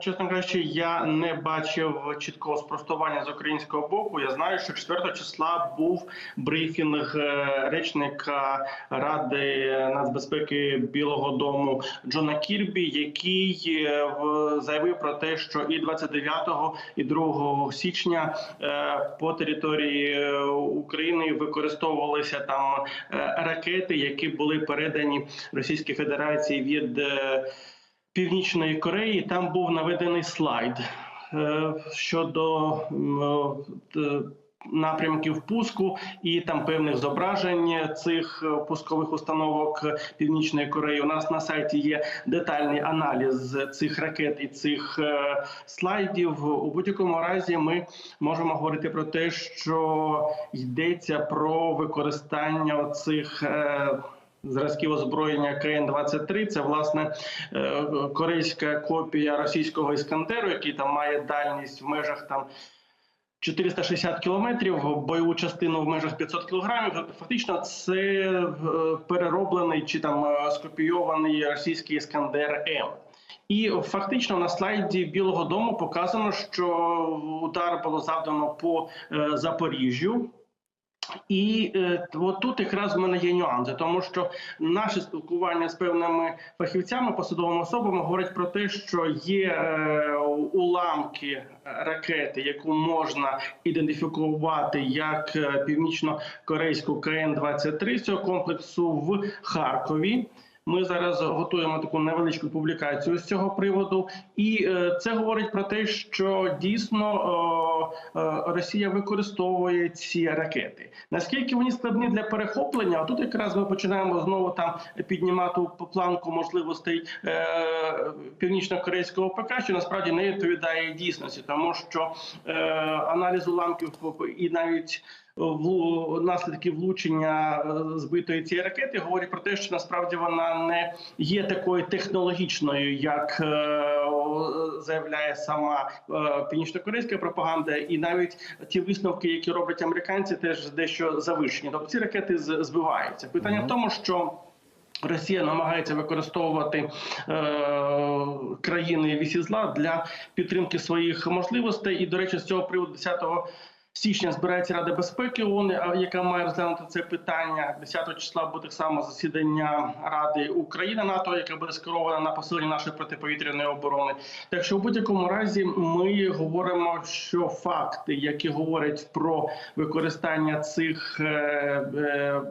Чесно кажучи, я не бачив чіткого спростування з українського боку. Я знаю, що 4 числа був брифінг е, речника Ради нацбезпеки Білого Дому Джона Кірбі, який е, заявив про те, що і 29 і 2 січня е, по території України використовувалися там ракети, які були передані Російській Федерації від. Північної Кореї там був наведений слайд е, щодо е, напрямків пуску і там певних зображень цих е, пускових установок Північної Кореї. У нас на сайті є детальний аналіз цих ракет і цих слайдів. У будь-якому разі ми можемо говорити про те, що йдеться про використання цих. Зразків озброєння КН-23 – це власне е, корейська копія російського іскандеру, який там має дальність в межах там 460 кілометрів, бойову частину в межах 500 кілограмів. Фактично, це е, перероблений чи там е, скопійований російський іскандер М. І фактично на слайді Білого Дому показано, що удар було завдано по Запоріжжю. І е, от тут якраз в мене є нюанси, тому що наше спілкування з певними фахівцями, посадовими особами говорить про те, що є е, уламки ракети, яку можна ідентифікувати як е, північно-корейську КН-23 цього комплексу в Харкові. Ми зараз готуємо таку невеличку публікацію з цього приводу, і е, це говорить про те, що дійсно е, е, Росія використовує ці ракети. Наскільки вони складні для перехоплення? Тут якраз ми починаємо знову там піднімати планку можливостей північно-корейського ПК, що насправді не відповідає дійсності, тому що е, аналіз уламків і навіть наслідки влучення е, збитої цієї ракети говорять про те, що насправді вона не є такою технологічною, як е, заявляє сама е, північно-корейська пропаганда, і навіть ті висновки, які роблять американці, теж дещо завищені. Тобто ці ракети збиваються. Питання в тому, що Росія намагається використовувати е, країни вісі зла для підтримки своїх можливостей. І, до речі, з цього приводу 10 січня збирається Рада безпеки ООН, яка має розглянути це питання. 10 числа буде так само засідання Ради Україна НАТО, яка буде скерована на посилення нашої протиповітряної оборони. Так що в будь-якому разі ми говоримо, що факти, які говорять про використання цих. Е, е,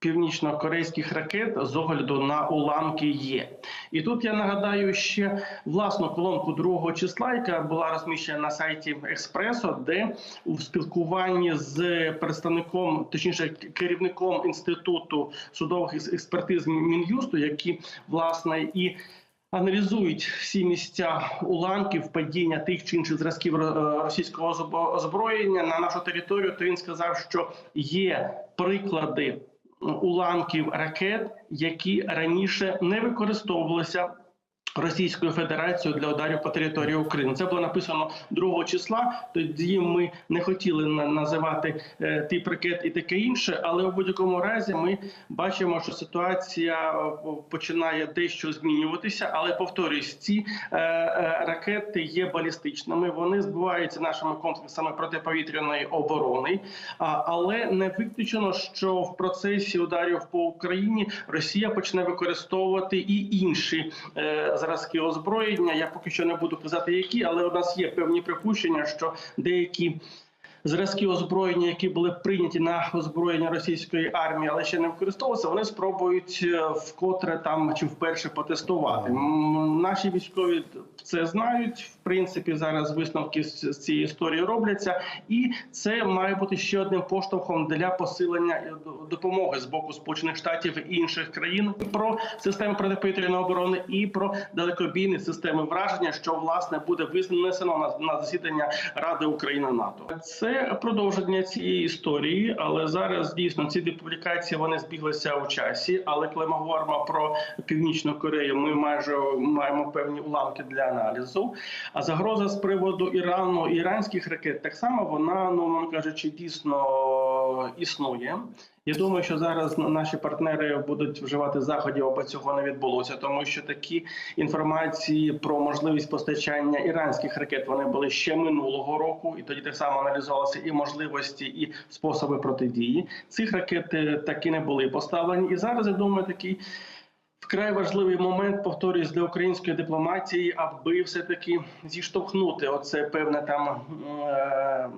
Північно-корейських ракет з огляду на уламки є, і тут я нагадаю ще власну колонку 2 числа, яка була розміщена на сайті Експресо, де у спілкуванні з представником, точніше керівником інституту судових експертиз Мін'юсту, які власне і аналізують всі місця уламків падіння тих чи інших зразків російського озброєння на нашу територію, то він сказав, що є приклади уламків ракет, які раніше не використовувалися. Російською Федерацією для ударів по території України це було написано 2 числа. Тоді ми не хотіли називати е, тип ракет і таке інше, але в будь-якому разі ми бачимо, що ситуація е, починає дещо змінюватися. Але повторюсь, ці е, ракети є балістичними. Вони збиваються нашими комплексами протиповітряної оборони. Але не виключено, що в процесі ударів по Україні Росія почне використовувати і інші зразки озброєння. Я поки що не буду казати, які, але у нас є певні припущення, що деякі. Зразки озброєння, які були прийняті на озброєння російської армії, але ще не використовувалися, вони спробують е, вкотре там чи вперше потестувати. Наші військові це знають. В принципі, зараз висновки з цієї історії робляться, і це має бути ще одним поштовхом для посилення е, допомоги з боку Сполучених Штатів і інших країн про системи протиповітряної оборони і про далекобійні системи враження, що власне буде винесено на, засідання Ради Україна НАТО. Це продовження цієї історії, але зараз дійсно ці депублікації вони збіглися у часі. Але коли ми говоримо про північну Корею, ми майже маємо певні уламки для аналізу. А загроза з приводу Ірану іранських ракет так само вона, ну кажучи, дійсно існує. Я думаю, що зараз наші партнери будуть вживати заходів, аби цього не відбулося, тому що такі інформації про можливість постачання іранських ракет вони були ще минулого року, і тоді так само аналізувалися і можливості, і способи протидії. Цих ракет е, таки не були поставлені. І зараз я думаю, такий. Вкрай важливий момент повторюсь для української дипломатії, аби все таки зіштовхнути оце певне там е-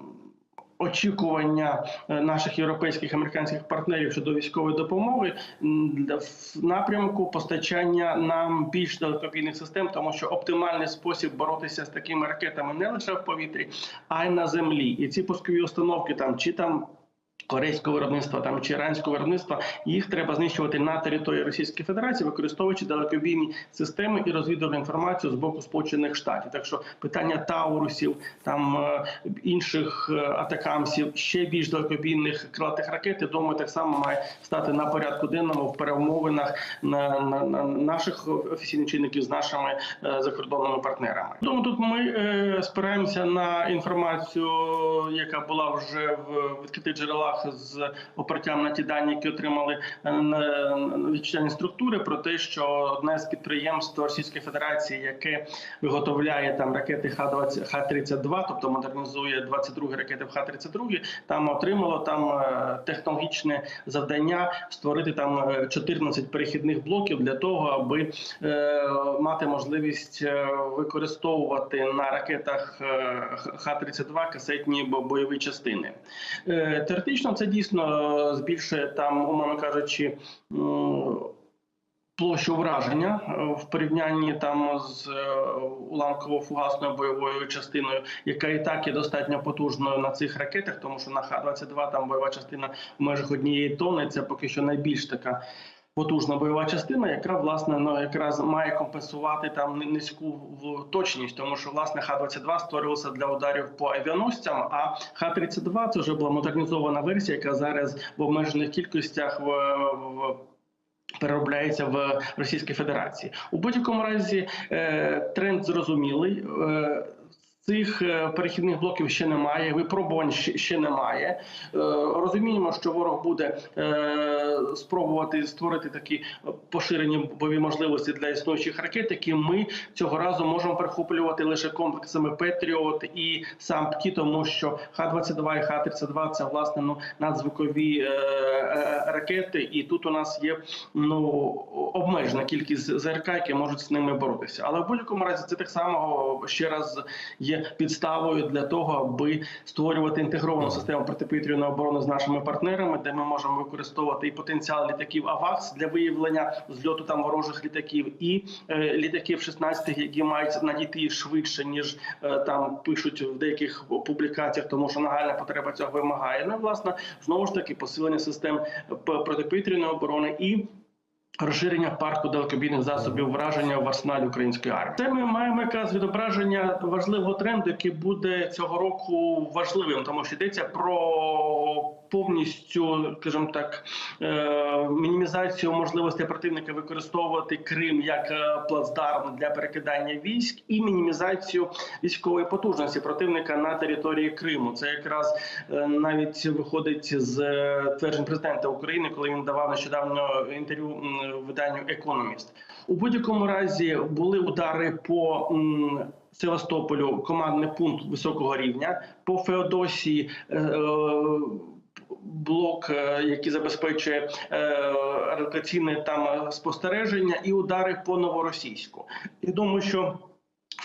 очікування е, наших європейських американських партнерів щодо військової допомоги в напрямку постачання нам більш далекобійних систем, тому що оптимальний спосіб боротися з такими ракетами не лише в повітрі, а й на землі. І ці пускові установки там чи там. Корейського виробництва там чи іранського виробництва їх треба знищувати на території Російської Федерації, використовуючи далекобійні системи і розвідувальну інформацію з боку Сполучених Штатів. Так що питання таурусів, там е, інших е, атакамсів, ще більш далекобійних крилатих ракет, я думаю, так само має стати на порядку денному в перемовинах на, на, на наших офіційних чинників з нашими е, закордонними партнерами. Тому тут ми е, спираємося на інформацію, яка була вже в відкритих джерелах з опертям на ті дані, які отримали е, на- на вітчизняні структури, про те, що одне з підприємств Російської Федерації, яке виготовляє там ракети Х-20, Х-32, тобто модернізує 22 ракети в Х-32, там отримало там е, технологічне завдання створити там е, 14 перехідних блоків для того, аби е, мати можливість е, використовувати на ракетах е, Х-32 касетні бо- бойові частини. Е, Теоретично це дійсно е, збільшує там, умовно кажучи. Площу враження е, в порівнянні там з е, уламково-фугасною бойовою частиною, яка і так є достатньо потужною на цих ракетах, тому що на Х-22 там бойова частина в межах однієї тони. Це поки що найбільш така потужна бойова частина, яка власне ну, якраз має компенсувати там низьку точність, тому що власне Х-22 створювався для ударів по авіаносцям, а Х-32 це вже була модернізована версія, яка зараз в обмежених кількостях в, в переробляється в Російській Федерації. У будь-якому разі е, тренд зрозумілий. Цих е, перехідних блоків ще немає, випробувань ще, немає. Е, розуміємо, що ворог буде е, спробувати створити такі поширені бойові можливості для існуючих ракет, які ми цього разу можемо перехоплювати лише комплексами Петріот і сам ПКІ, тому що Х-22 і Х-32 – це власне ну надзвукові ракети, і тут у нас є ну обмежена кількість ЗРК, які можуть з ними боротися. Але в будь-якому разі це так само ще раз є підставою для того, аби створювати інтегровану систему протиповітряної оборони з нашими партнерами, де ми можемо використовувати і потенціал літаків АВАКС для виявлення зльоту там ворожих літаків, і е, літаків 16, які мають надійти швидше ніж е, там пишуть в деяких публікаціях, тому що нагальна потреба цього вимагає. Ну, власне, знову ж таки посилення систем п- протиповітряної оборони і. Розширення парку далекобійних засобів враження в арсеналі української армії. Це ми маємо якраз відображення важливого тренду, який буде цього року важливим, тому що йдеться про повністю, скажімо так, е, мінімізацію можливостей противника використовувати Крим як е, плацдарм для перекидання військ, і мінімізацію військової потужності противника на території Криму. Це якраз е, навіть виходить з тверджень президента України, коли він давав нещодавно інтерв'ю виданню Економіст. У будь-якому разі були удари по Севастополю, командний пункт високого рівня, по Феодосії. е, е, Блок, е, який забезпечує е, радіаційне там спостереження, і удари по новоросійську. Я думаю, що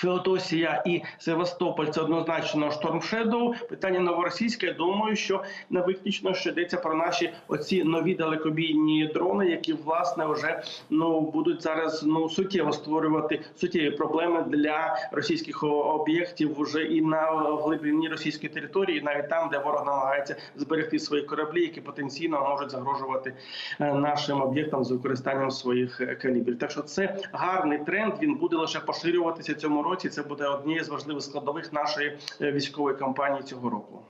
Феодосія і Севастополь це однозначно Shadow. Питання новоросійське. Думаю, що не виключно що йдеться про наші оці нові далекобійні дрони, які власне вже ну будуть зараз ну суттєво створювати суттєві проблеми для російських об'єктів вже і на глибині російської території, навіть там, де ворог намагається зберегти свої кораблі, які потенційно можуть загрожувати е, нашим об'єктам з використанням своїх калібрів. Так що це гарний тренд. Він буде лише поширюватися цьому році. Це буде однією з важливих складових нашої е, військової кампанії цього року.